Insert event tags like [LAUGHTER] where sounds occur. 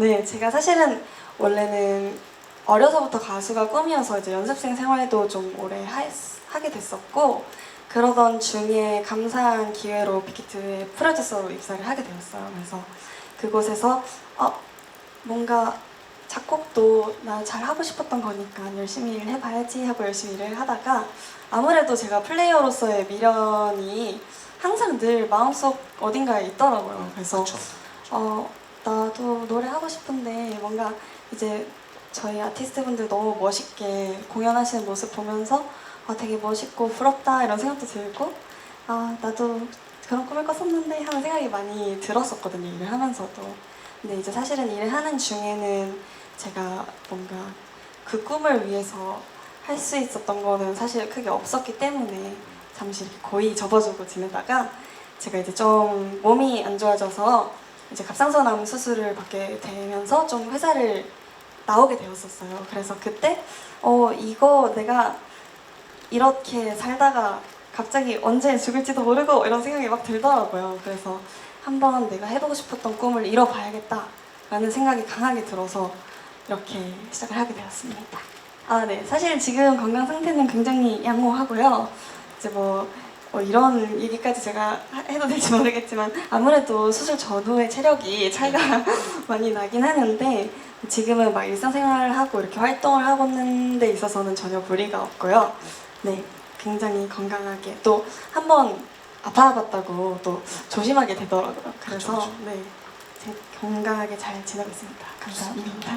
네, 제가 사실은 원래는 어려서부터 가수가 꿈이어서 이제 연습생 생활도 좀 오래 하, 하게 됐었고 그러던 중에 감사한 기회로 빅히트의 프로듀서로 입사를 하게 되었어요. 그래서 그곳에서 어, 뭔가 작곡도 나 잘 하고 싶었던 거니까 열심히 일을 해봐야지 하고 열심히 일을 하다가 아무래도 제가 플레이어로서의 미련이 항상 늘 마음속 어딘가에 있더라고요. 그래서. 어, 나도 노래 하고 싶은데 뭔가 이제 저희 아티스트분들 너무 멋있게 공연하시는 모습 보면서 아, 되게 멋있고 부럽다 이런 생각도 들고 아, 나도 그런 꿈을 꿨었는데 하는 생각이 많이 들었었거든요, 일을 하면서도. 근데 이제 사실은 일을 하는 중에는 제가 뭔가 그 꿈을 위해서 할 수 있었던 거는 사실 크게 없었기 때문에 잠시 이렇게 거의 접어주고 지내다가 제가 이제 좀 몸이 안 좋아져서 이제 갑상선암 수술을 받게 되면서 좀 회사를 나오게 되었었어요. 그래서 그때 어 이거 내가 이렇게 살다가 갑자기 언제 죽을지도 모르고 이런 생각이 막 들더라고요. 그래서 한번 내가 해보고 싶었던 꿈을 이뤄봐야겠다라는 생각이 강하게 들어서 이렇게 시작을 하게 되었습니다. 아, 네. 사실 지금 건강 상태는 굉장히 양호하고요. 이제 뭐, 뭐 이런 얘기까지 제가 하- 해도 될지 모르겠지만 아무래도 수술 전후의 체력이 차이가 [LAUGHS] 많이 나긴 하는데 지금은 막 일상생활을 하고 이렇게 활동을 하고 있는 데 있어서는 전혀 무리가 없고요. 네. 굉장히 건강하게 또 한 번 아파봤다고 또 조심하게 되더라고요. 그래서 그쵸, 그쵸. 네. 제- 건강하게 잘 지내고 있습니다. 감사합니다.